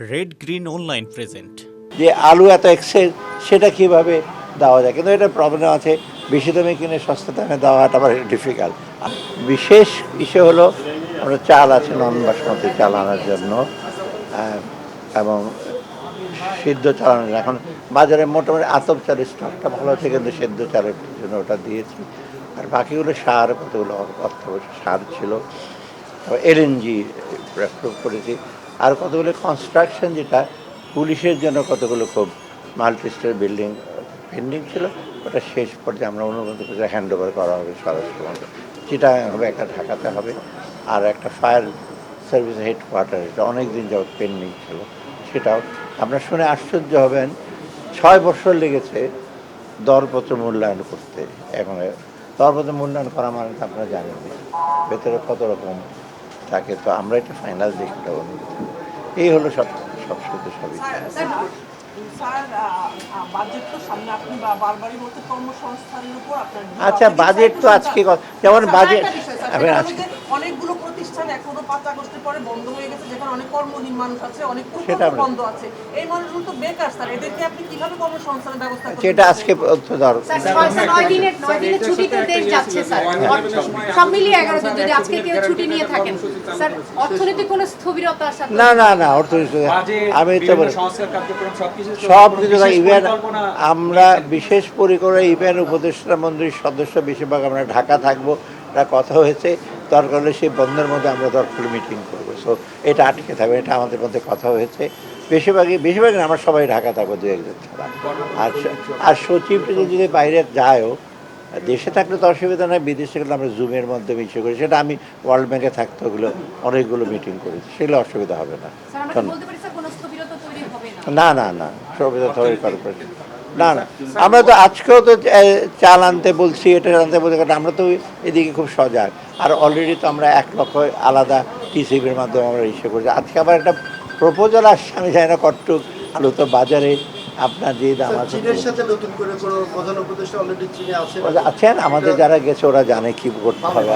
Red green online present যে আলু এত এক্সেস সেটা কীভাবে দেওয়া যায়? কিন্তু এটা প্রবলেম আছে, বেশি দামে কিনে সস্তা দামে দেওয়াটা আবার ডিফিকাল্ট বিশেষ ইস্যু হলো, আমরা চাল আছে নন বাসমতি চাল আনার জন্য এবং সিদ্ধ চাল আনার। এখন বাজারে মোটামুটি আতপ চালের স্টকটা ভালো আছে, কিন্তু সেদ্ধ চালের জন্য ওটা দিয়েছি। আর বাকিগুলো সার কতগুলো অত্যাবশ্যক সার ছিল। এলএনজি করেছি। আর কতগুলো কনস্ট্রাকশন যেটা, পুলিশের জন্য কতগুলো খুব মাল্টি স্টোর বিল্ডিং পেন্ডিং ছিল, ওটা শেষ পর্যায়ে আমরা অনুমতি করে হ্যান্ড ওভার করা হবে স্বরাষ্ট্র মন্ত্রক যেটা হবে একটা ঢাকাতে হবে, আর একটা ফায়ার সার্ভিস হেডকোয়ার্টার এটা অনেক দিন যাবত পেন্ডিং ছিল, সেটাও আপনার শুনে আশ্চর্য হবেন, ছয় বছর লেগেছে দরপত্র মূল্যায়ন করতে, এখন দরপত্র মূল্যায়ন করা মানে তো আপনারা জানেন ভেতরে কত রকম থাকে, তো আমরা এটা ফাইনাল দেখতে পাবো এই হলো সব সব সাথে সবই। আচ্ছা বাজেট তো আজকে কথা- যেমন বাজেট আজকে অনেকগুলো প্রতিষ্ঠান এখনও পাঁচ আগস্টের পরে বন্ধ হয়ে গেছে যেখানে অনেক কর্মহীন মানুষ আছে অনেক প্রকল্প বন্ধ আছে। এই মানুষগুলো তো বেকার স্যার এদেরকে আপনি কীভাবে কর্মসংস্থানের ব্যবস্থা করবেন? সেটা আজকে তথ্য দরকার স্যার ছয় স্যার নয় দিনের নয় দিনের ছুটিতে দেশ যাচ্ছে স্যার। সব মিলিয়ে এগারো দিন যদি আজকে কেউ ছুটি নিয়ে থাকেন। স্যার অর্থনৈতিক কোনো স্থবিরতা আসার না না না অর্থনীতি বাজেট, আমি তো বলি- সংস্কার কার্যক্রম সবকিছু তো সব কিছু ইভেন আমরা বিশেষ পরিকরে ইভেন উপদেষ্টা মন্ত্রীর সদস্য বেশিরভাগ আমরা ঢাকা থাকব কথা হয়েছে। দরকার হলে সেই বন্ধের মধ্যে আমরা দরকার মিটিং করব। সো এটা আটকে থাকবে এটা আমাদের মধ্যে কথা হয়েছে। বেশিরভাগই বেশিরভাগ আমরা সবাই ঢাকা থাকব দু একজন ছাড়া। আর আর সচিব যদি বাইরে যায়ও দেশে থাকলে তো অসুবিধা নয় বিদেশে গেলে আমরা জুমের মাধ্যমে ইস্যু করি। সেটা আমি ওয়ার্ল্ড ব্যাংকে থাকতে ওগুলো অনেকগুলো মিটিং করেছি সেগুলো অসুবিধা হবে না। না? না না সুবিধা তৈরি না না। আমরা তো আজকেও তো চাল আনতে বলছি এটা আনতে বলছি কারণ আমরা তো এদিকে খুব সজাগ। আর অলরেডি তো আমরা এক লক্ষ আলাদা টিসিবির মাধ্যমে আমরা ইস্যু করছি। আজকে আবার একটা প্রপোজাল আসছে আমি জানি না কটটুক আলু তো বাজারে আপনার যে দাম আছে আছেন? আমাদের যারা গেছে ওরা জানে কি করতে হবে।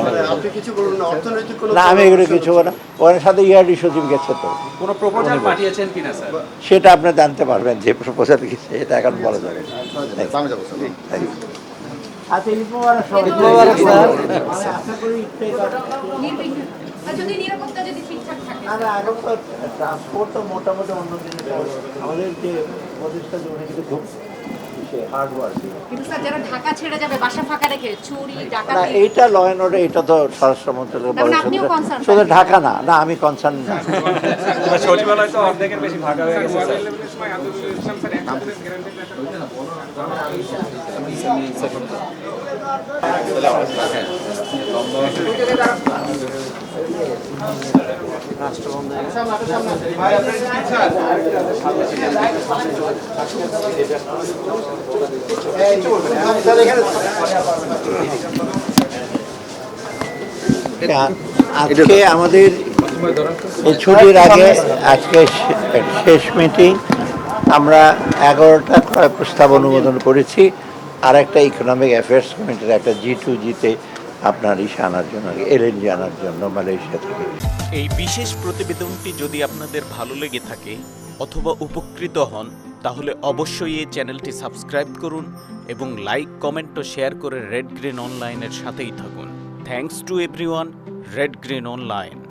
না আমি এগুলো কিছু না। ওনার সাথে ইয়ারডি সচিব গেছে তো। কোনো প্রপোজাল পাঠিয়েছেন কিনা স্যার? সেটা আপনি জানতে পারবেন যে প্রপোজাল গেছে এটা এখন বলা যাবে। আমাদের যে প্রতিষ্ঠান উনি কিন্তু খুব কিন্তু স্যার যারা ঢাকা ছেড়ে যাবে বাসা ফাঁকা রেখে চুরি না ডাকাতি। এইটা ল অ্যান্ড অর্ডার এটা তো স্বরাষ্ট্র মন্ত্রণালয় তার মানে আপনিও শুধু- শুধু ঢাকা না না আমি কনসার্ন না। সচিবালয় তো অর্ধেকের বেশি ভাগা হয়ে গেছে স্যার। আজকে আমাদের ছুটির আগে আজকে শেষ মিটিং। আমরা এগারোটা প্রস্তাব অনুমোদন করেছি। আর একটা ইকোনমিক অ্যাফেয়ার্স কমিটির একটা জি টু জিতে আপনার ইসে আনার জন্য এলএনজি আনার জন্য মালয়েশিয়া থেকে। এই বিশেষ প্রতিবেদনটি যদি আপনাদের ভালো লেগে থাকে অথবা উপকৃত হন, তাহলে অবশ্যই এই চ্যানেলটি সাবস্ক্রাইব করুন এবং লাইক, কমেন্ট ও শেয়ার করে রেড গ্রিন অনলাইনের সাথেই থাকুন। Thanks to everyone red green online